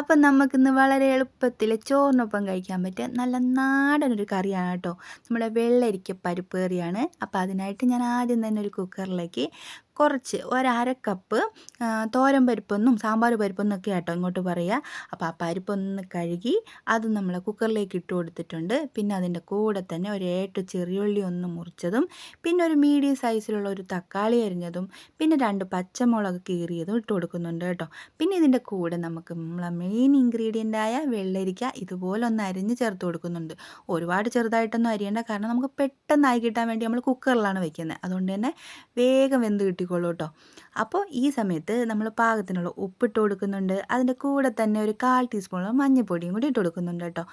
അപ്പം നമുക്കിന്ന് വളരെ എളുപ്പത്തിൽ ചോറിനൊപ്പം കഴിക്കാൻ പറ്റിയ നല്ല നാടൻ ഒരു കറിയാണ് കേട്ടോ. നമ്മുടെ വെള്ളരിക്ക പരിപ്പ് കറിയാണ്. അപ്പോൾ അതിനായിട്ട് ഞാൻ ആദ്യം തന്നെ ഒരു കുക്കറിലേക്ക് കുറച്ച് ഒരര കപ്പ് തോരൻ പരിപ്പൊന്നും സാമ്പാർ പരിപ്പൊന്നും ഒക്കെ ആട്ടോ ഇങ്ങോട്ട് പറയുക അപ്പോൾ ആ പരിപ്പൊന്ന് കഴുകി അത് നമ്മൾ കുക്കറിലേക്ക് ഇട്ട് കൊടുത്തിട്ടുണ്ട്. പിന്നെ അതിന്റെ കൂടെ തന്നെ ഒരു ഏട്ട് ചെറിയുള്ളി ഒന്ന് മുറിച്ചതും പിന്നെ ഒരു മീഡിയം സൈസിലുള്ള ഒരു തക്കാളി അരിഞ്ഞതും പിന്നെ രണ്ട് പച്ചമുളക് കീറിയതും ഇട്ട് കൊടുക്കുന്നുണ്ട് കേട്ടോ. പിന്നെ ഇതിന്റെ കൂടെ നമുക്ക് നമ്മളെ മെയിൻ ഇൻഗ്രീഡിയന്റ് ആയ വെള്ളരിക്ക ഇതുപോലെ ഒന്ന് അരിഞ്ഞ് ചേർത്ത് കൊടുക്കുന്നുണ്ട്. ഒരുപാട് ചെറുതായിട്ടൊന്നും അരിയേണ്ട കാരണം നമുക്ക് പെട്ടെന്ന് ആയി കിട്ടാൻ വേണ്ടി നമ്മൾ കുക്കറിലാണ് വെക്കുന്നത്. അതുകൊണ്ട് തന്നെ വേഗം വെന്ത് കിട്ടി കിട്ടിക്കോളൂ കേട്ടോ അപ്പോൾ ഈ സമയത്ത് നമ്മൾ പാകത്തിനുള്ള ഉപ്പിട്ട് കൊടുക്കുന്നുണ്ട്. അതിന്റെ കൂടെ തന്നെ ഒരു കാൽ ടീസ്പൂണോളം മഞ്ഞൾപ്പൊടിയും കൂടി ഇട്ട് കൊടുക്കുന്നുണ്ട് കേട്ടോ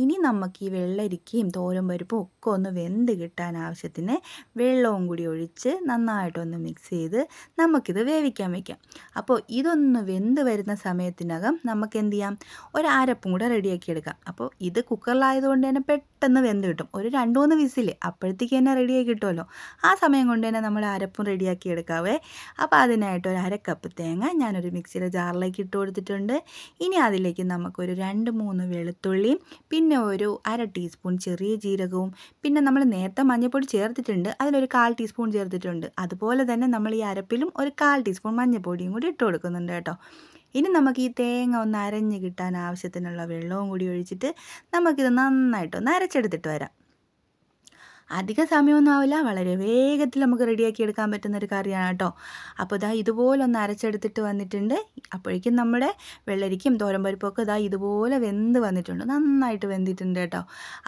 ഇനി നമുക്ക് ഈ വെള്ളരിക്കയും തോരൻ പരിപ്പും ഒക്കെ ഒന്ന് വെന്ത് കിട്ടാൻ ആവശ്യത്തിന് വെള്ളവും കൂടി ഒഴിച്ച് നന്നായിട്ടൊന്ന് മിക്സ് ചെയ്ത് നമുക്കിത് വേവിക്കാൻ വയ്ക്കാം അപ്പോൾ ഇതൊന്ന് വെന്ത് വരുന്ന സമയത്തിനകം നമുക്ക് എന്ത് ചെയ്യാം ഒരു അരപ്പും കൂടെ റെഡിയാക്കി എടുക്കാം. അപ്പോൾ ഇത് കുക്കറിലായതുകൊണ്ട് തന്നെ പെട്ടെന്ന് വെന്ത് കിട്ടും. ഒരു രണ്ട് മൂന്ന് വിസിൽ അപ്പോഴത്തേക്ക് തന്നെ റെഡിയാക്കി കിട്ടുമല്ലോ. ആ സമയം കൊണ്ട് തന്നെ നമ്മൾ അരപ്പും റെഡിയാക്കി എടുക്കാവേ. അപ്പോൾ അതിനായിട്ട് ഒരു അര കപ്പ് തേങ്ങ ഞാനൊരു മിക്സിയുടെ ജാറിലേക്ക് ഇട്ട് കൊടുത്തിട്ടുണ്ട്. ഇനി അതിലേക്ക് നമുക്കൊരു രണ്ട് മൂന്ന് വെളുത്തുള്ളിയും പിന്നെ ഒരു അര ടീസ്പൂൺ ചെറിയ ജീരകവും പിന്നെ നമ്മൾ നേരത്തെ മഞ്ഞൾപ്പൊടി ചേർത്തിട്ടുണ്ട്. അതിലൊരു കാൽ ടീസ്പൂൺ ചേർത്തിട്ടുണ്ട്. അതുപോലെ തന്നെ നമ്മൾ ഈ അരപ്പിലും ഒരു കാൽ ടീസ്പൂൺ മഞ്ഞൾപ്പൊടിയും കൂടി ഇട്ട് കൊടുക്കുന്നുണ്ട് കേട്ടോ. ഇനി നമുക്ക് ഈ തേങ്ങ ഒന്ന് അരഞ്ഞ് കിട്ടാൻ ആവശ്യത്തിനുള്ള വെള്ളവും കൂടി ഒഴിച്ചിട്ട് നമുക്കിത് നന്നായിട്ടൊന്ന് അരച്ചെടുത്തിട്ട് വരാം. അധിക സമയമൊന്നും ആവില്ല വളരെ വേഗത്തിൽ നമുക്ക് റെഡിയാക്കി എടുക്കാൻ പറ്റുന്ന ഒരു കറിയാണ് കേട്ടോ. അപ്പോൾ ഇതാ ഇതുപോലെ ഒന്ന് അരച്ചെടുത്തിട്ട് വന്നിട്ടുണ്ട്. അപ്പോഴേക്കും നമ്മുടെ വെള്ളരിക്കും തോരമ്പരിപ്പൊക്കെ ഇതാ ഇതുപോലെ വെന്ത് വന്നിട്ടുണ്ട്. നന്നായിട്ട് വെന്തിട്ടുണ്ട് കേട്ടോ.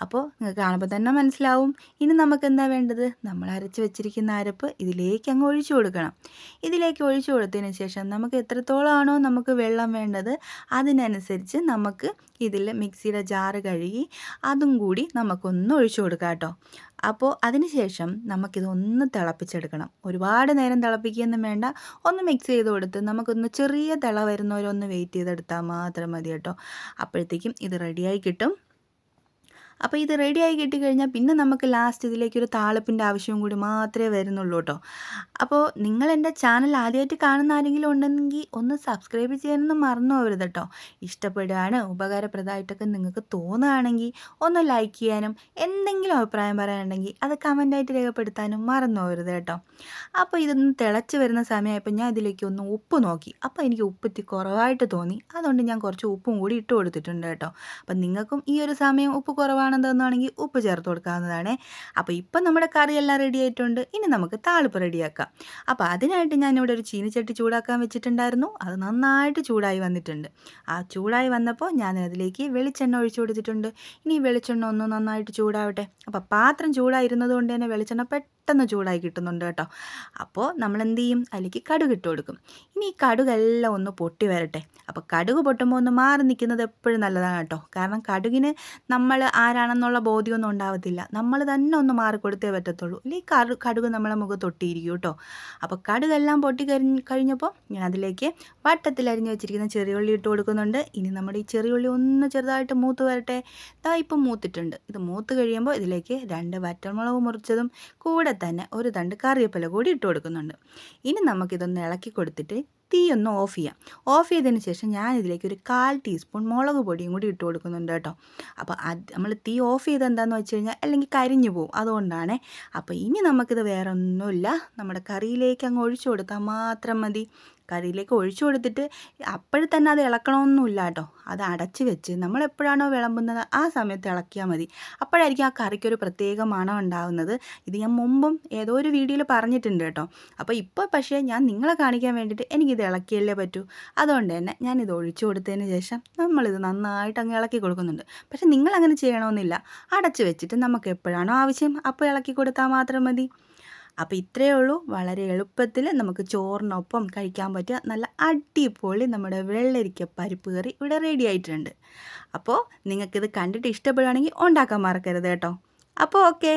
അപ്പോൾ നിങ്ങൾക്ക് കാണുമ്പോൾ തന്നെ മനസ്സിലാവും. ഇനി നമുക്ക് എന്താ വേണ്ടത്? നമ്മൾ അരച്ച് വെച്ചിരിക്കുന്ന അരപ്പ് ഇതിലേക്ക് അങ്ങ് ഒഴിച്ചു കൊടുക്കണം. ഇതിലേക്ക് ഒഴിച്ചു കൊടുത്തതിന് ശേഷം നമുക്ക് എത്രത്തോളമാണോ നമുക്ക് വെള്ളം വേണ്ടത് അതിനനുസരിച്ച് നമുക്ക് ഇതിൽ മിക്സിയുടെ ജാറ് കഴുകി അതും കൂടി നമുക്കൊന്ന് ഒഴിച്ചു കൊടുക്കാം കേട്ടോ. അപ്പോൾ അതിനുശേഷം നമുക്കിത് നമുക്കിതൊന്ന് തിളപ്പിച്ചെടുക്കണം. ഒരുപാട് നേരം തിളപ്പിക്കുകയൊന്നും വേണ്ട. ഒന്ന് മിക്സ് ചെയ്ത് കൊടുത്ത് നമുക്കൊന്ന് ചെറിയ തിള വരുന്നവരൊന്ന് വെയിറ്റ് ചെയ്തെടുത്താൽ മാത്രം മതി കേട്ടോ. അപ്പോഴത്തേക്കും ഇത് റെഡിയായി കിട്ടും. അപ്പോൾ ഇത് റെഡിയായി കിട്ടിക്കഴിഞ്ഞാൽ പിന്നെ നമുക്ക് ലാസ്റ്റ് ഇതിലേക്ക് ഒരു താളപ്പിന്റെ ആവശ്യവും കൂടി മാത്രമേ വരുന്നുള്ളൂ കേട്ടോ അപ്പോൾ നിങ്ങൾ എന്റെ ചാനൽ ആദ്യമായിട്ട് കാണുന്ന ആരെങ്കിലും ഉണ്ടെങ്കിൽ ഒന്ന് സബ്സ്ക്രൈബ് ചെയ്യാനൊന്നും മറന്നു പോകരുത് കേട്ടോ ഇഷ്ടപ്പെടുകയാണ് ഉപകാരപ്രദമായിട്ടൊക്കെ നിങ്ങൾക്ക് തോന്നുകയാണെങ്കിൽ ഒന്ന് ലൈക്ക് ചെയ്യാനും എന്തെങ്കിലും അഭിപ്രായം പറയാനുണ്ടെങ്കിൽ അത് കമന്റായിട്ട് രേഖപ്പെടുത്താനും മറന്നു പോകരുത് കേട്ടോ. അപ്പോൾ ഇതൊന്ന് തിളച്ച് വരുന്ന സമയമായപ്പോൾ ഞാൻ ഇതിലേക്ക് ഒന്ന് ഉപ്പ് നോക്കി. അപ്പോൾ എനിക്ക് ഉപ്പത്തി കുറവായിട്ട് തോന്നി. അതുകൊണ്ട് ഞാൻ കുറച്ച് ഉപ്പും കൂടി ഇട്ട് കൊടുത്തിട്ടുണ്ട് കേട്ടോ. അപ്പം നിങ്ങൾക്കും ഈ ഒരു സമയം ഉപ്പ് കുറവാണ് വേണം തോന്നുകയാണെങ്കിൽ ഉപ്പ് ചേർത്ത് കൊടുക്കാവുന്നതാണ്. അപ്പോൾ ഇപ്പം നമ്മുടെ കറിയെല്ലാം റെഡി ആയിട്ടുണ്ട്. ഇനി നമുക്ക് താളിപ്പ് റെഡിയാക്കാം. അപ്പോൾ അതിനായിട്ട് ഞാനിവിടെ ഒരു ചീനിച്ചട്ടി ചൂടാക്കാൻ വെച്ചിട്ടുണ്ടായിരുന്നു. അത് നന്നായിട്ട് ചൂടായി വന്നിട്ടുണ്ട്. ആ ചൂടായി വന്നപ്പോൾ ഞാൻ അതിലേക്ക് വെളിച്ചെണ്ണ ഒഴിച്ചു കൊടുത്തിട്ടുണ്ട്. ഇനി വെളിച്ചെണ്ണ ഒന്ന് നന്നായിട്ട് ചൂടാവട്ടെ. അപ്പോൾ പാത്രം ചൂടായിരുന്നത് കൊണ്ട് തന്നെ വെളിച്ചെണ്ണ പെട്ടെന്ന് ചൂടായി കിട്ടുന്നുണ്ട് കേട്ടോ. അപ്പോൾ നമ്മൾ എന്ത് ചെയ്യും അതിലേക്ക് കടുക് ഇട്ട് കൊടുക്കും. ഇനി ഈ കടുകെല്ലാം ഒന്ന് പൊട്ടി വരട്ടെ. അപ്പോൾ കടുക് പൊട്ടുമ്പോൾ ഒന്ന് മാറി നിൽക്കുന്നത് എപ്പോഴും നല്ലതാണ് കേട്ടോ. കാരണം കടുകിന് നമ്മൾ ആരാണെന്നുള്ള ബോധ്യമൊന്നും ഉണ്ടാവത്തില്ല. നമ്മൾ തന്നെ ഒന്ന് മാറി കൊടുത്തേ പറ്റത്തുള്ളൂ. അല്ലെങ്കിൽ കടു കടുക് നമ്മളെ മുഖത്തൊട്ടിയിരിക്കും കേട്ടോ. അപ്പോൾ കടുകെല്ലാം പൊട്ടി കഴിഞ്ഞ് കഴിഞ്ഞപ്പോൾ ഞാൻ അതിലേക്ക് വട്ടത്തിൽ അരിഞ്ഞ് വെച്ചിരിക്കുന്ന ചെറിയുള്ളി ഇട്ട് കൊടുക്കുന്നുണ്ട്. ഇനി നമ്മുടെ ഈ ചെറിയുള്ളി ഒന്ന് ചെറുതായിട്ട് മൂത്ത് വരട്ടെ. ഇതാ ഇപ്പം മൂത്തിട്ടുണ്ട്. ഇത് മൂത്ത് കഴിയുമ്പോൾ ഇതിലേക്ക് രണ്ട് വറ്റൽമുളക് മുറിച്ചതും കൂടെ തന്നെ ഒരു തണ്ട് കറിവേപ്പില കൂടി ഇട്ട് കൊടുക്കുന്നുണ്ട്. ഇനി നമുക്കിതൊന്ന് ഇളക്കി കൊടുത്തിട്ട് തീ ഒന്ന് ഓഫ് ചെയ്യാം. ഓഫ് ചെയ്തതിന് ശേഷം ഞാൻ ഇതിലേക്ക് ഒരു കാൽ ടീസ്പൂൺ മുളക് പൊടിയും കൂടി ഇട്ട് കൊടുക്കുന്നുണ്ട് കേട്ടോ. അപ്പോൾ അത് നമ്മൾ തീ ഓഫ് ചെയ്ത് എന്താണെന്ന് വെച്ച് കഴിഞ്ഞാൽ അല്ലെങ്കിൽ കരിഞ്ഞു പോകും. അതുകൊണ്ടാണ്. അപ്പോൾ ഇനി നമുക്കിത് വേറെ ഒന്നുമില്ല നമ്മുടെ കറിയിലേക്ക് അങ്ങ് ഒഴിച്ചു കൊടുത്താൽ മാത്രം മതി. കറിയിലേക്ക് ഒഴിച്ചു കൊടുത്തിട്ട് അപ്പോഴും തന്നെ അത് ഇളക്കണമൊന്നുമില്ല കേട്ടോ. അത് അടച്ച് വെച്ച് നമ്മൾ എപ്പോഴാണോ വിളമ്പുന്നത് ആ സമയത്ത് ഇളക്കിയാൽ മതി. അപ്പോഴായിരിക്കും ആ കറിക്കൊരു പ്രത്യേക മണം ഉണ്ടാകുന്നത് ഇത് ഞാൻ മുമ്പും ഏതോ ഒരു വീഡിയോയിൽ പറഞ്ഞിട്ടുണ്ട് കേട്ടോ. അപ്പോൾ ഇപ്പോൾ പക്ഷേ ഞാൻ നിങ്ങളെ കാണിക്കാൻ വേണ്ടിയിട്ട് എനിക്കിത് ഇളക്കിയല്ലേ പറ്റൂ. അതുകൊണ്ട് തന്നെ ഞാനിത് ഒഴിച്ചു കൊടുത്തതിന് ശേഷം നമ്മളിത് നന്നായിട്ട് അങ്ങ് ഇളക്കി കൊടുക്കുന്നുണ്ട്. പക്ഷേ നിങ്ങളങ്ങനെ ചെയ്യണമെന്നില്ല. അടച്ച് വെച്ചിട്ട് നമുക്ക് എപ്പോഴാണോ ആവശ്യം അപ്പോൾ ഇളക്കി കൊടുത്താൽ മാത്രം മതി. അപ്പോൾ ഇത്രയേ ഉള്ളൂ. വളരെ എളുപ്പത്തിൽ നമുക്ക് ചോറിനൊപ്പം കഴിക്കാൻ പറ്റിയ നല്ല അടിപൊളി നമ്മുടെ വെള്ളരിക്ക പരിപ്പ് കറി ഇവിടെ റെഡി ആയിട്ടുണ്ട്. അപ്പോൾ നിങ്ങൾക്കിത് കണ്ടിട്ട് ഇഷ്ടപ്പെടുകയാണെങ്കിൽ ഉണ്ടാക്കാൻ മറക്കരുത് കേട്ടോ. അപ്പോൾ ഓക്കേ.